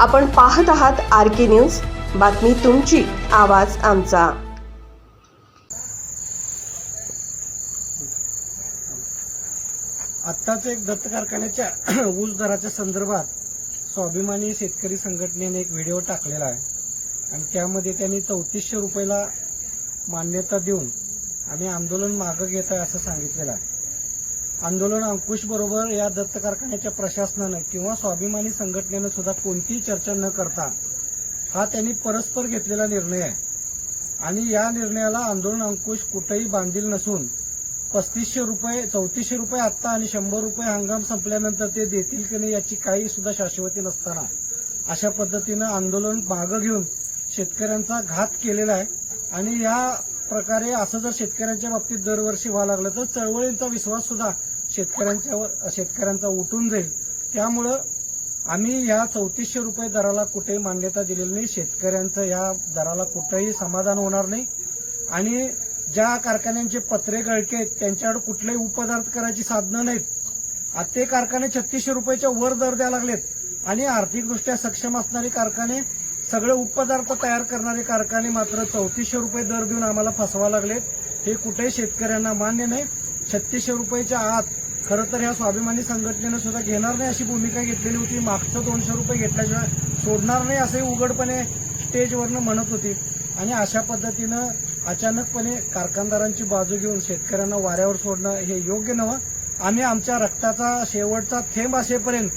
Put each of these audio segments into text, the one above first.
आपण पाहत आहात आर के न्यूज. बातमी तुमची आवाज आमचा. आत्ताच एक दत्त कारखान्याच्या ऊस दराच्या संदर्भात स्वाभिमानी शेतकरी संघटनेने एक व्हिडिओ टाकलेला आहे. आणि त्यामध्ये त्यांनी चौतीसशे रुपयाला मान्यता देऊन आम्ही आंदोलन मागं घेत आहे असं सांगितलेलं आहे. आंदोलन अंकुश बरोबर या दत्त कारखान्याच्या प्रशासनानं किंवा स्वाभिमानी संघटनेनं सुद्धा कोणतीही चर्चा न करता हा त्यांनी परस्पर घेतलेला निर्णय आहे. आणि या निर्णयाला आंदोलन अंकुश कुठेही बांधील नसून पस्तीसशे रुपये चौतीसशे रुपये आत्ता आणि शंभर रुपये हंगाम संपल्यानंतर ते देतील की नाही याची काही सुद्धा शाश्वती नसताना अशा पद्धतीनं आंदोलन मागं घेऊन शेतकऱ्यांचा घात केलेला आहे. आणि या प्रकारे असं जर शेतकऱ्यांच्या बाबतीत दरवर्षी व्हावं लागलं तर चळवळींचा विश्वास सुद्धा शेतकऱ्यांच्यावर शेतकऱ्यांचा उठून जाईल. त्यामुळं आम्ही या चौतीसशे रुपये दराला कुठेही मान्यता दिलेली नाही. शेतकऱ्यांचं या दराला कुठेही समाधान होणार नाही. आणि ज्या कारखान्यांचे पत्रे गळके आहेत त्यांच्याकडे कुठलेही उपदार्थ करायची साधनं नाहीत. आता ते कारखाने छत्तीसशे रुपयाच्या वर दर द्यायला लागलेत. आणि आर्थिकदृष्ट्या सक्षम असणारे कारखाने सगळे उपपदार्थ तयार करणारे कारखाने मात्र चौतीसशे रुपये दर देऊन आम्हाला फसवा लागलेत. हे कुठेही शेतकऱ्यांना मान्य नाही. छत्तीसशे रुपयेच्या आत खरं तर ह्या स्वाभिमानी संघटनेनं सुद्धा घेणार नाही अशी भूमिका घेतलेली होती. मागचं दोनशे रुपये घेतल्याशिवाय सोडणार नाही असंही उघडपणे स्टेजवरनं म्हणत होती. आणि अशा पद्धतीनं अचानकपणे कारखानदारांची बाजू घेऊन शेतकऱ्यांना वाऱ्यावर सोडणं हे योग्य नव्हतं. आम्ही आमच्या रक्ताचा शेवटचा थेंब असेपर्यंत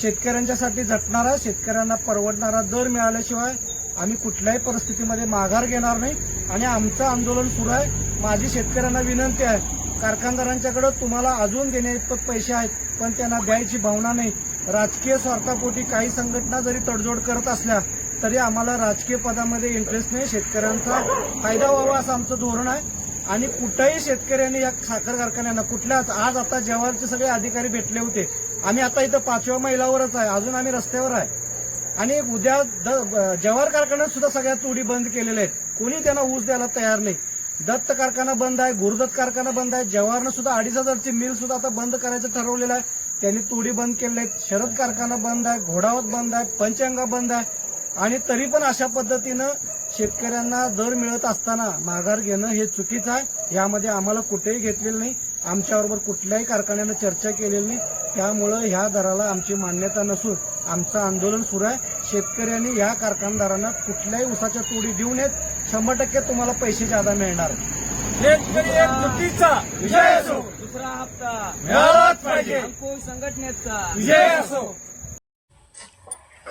शेतकऱ्यांच्यासाठी झटणारा शेतकऱ्यांना परवडणारा दर मिळाल्याशिवाय आम्ही कुठल्याही परिस्थितीमध्ये माघार घेणार नाही. आणि आमचं आंदोलन सुरू आहे. माझी शेतकऱ्यांना विनंती आहे कारखानदारांच्याकडे तुम्हाला अजून देण्याइतपत पैसे आहेत पण त्यांना द्यायची भावना नाही. राजकीय स्वार्थापोटी काही संघटना जरी तडजोड करत असल्या तरी आम्हाला राजकीय पदामध्ये इंटरेस्ट नाही. शेतकऱ्यांचा फायदा व्हावा असं आमचं धोरण आहे. आणि कुठल्याही शेतकऱ्यांनी या साखर कारखान्यांना कुठल्याच आज आता जवाहरचे सगळे अधिकारी भेटले होते. आम्ही आता इथं पाचव्या मैलावरच आहे अजून आम्ही रस्त्यावर आहे. आणि उद्या द- जवाहर कारखान्यात सुद्धा सगळ्या तोडी बंद केलेल्या आहेत. कोणी त्यांना ऊस द्यायला तयार नाही. दत्त कारखाना बंद आहे गुरुदत्त कारखाना बंद आहे जवाहरनं सुद्धा अडीच हजारची मिल सुद्धा आता बंद करायचं ठरवलेलं आहे. त्यांनी तोडी बंद केलेल्या आहेत. शरद कारखाना बंद आहे घोडावत बंद आहे पंचांगा बंद आहे. आणि तरी पण अशा पद्धतीनं शेतकऱ्यांना दर मिळत असताना माघार घेणं हे चुकीचं आहे. यामध्ये आम्हाला कुठेही घेतलेलं नाही. आमच्याबरोबर कुठल्याही कारखान्यानं चर्चा केलेली नाही. त्यामुळं ह्या दराला आमची मान्यता नसून आमचं आंदोलन सुरू आहे. शेतकऱ्यांनी या कारखानदारांना कुठल्याही उसाच्या तोडी देऊ नयेत. शंभर टक्के तुम्हाला पैसे ज्यादा मिळणार. शेतकरी एक चुकीचा विजय असो. दुसरा हप्ता. मिळालाच पाहिजे. संघटनेचा. विजय असो.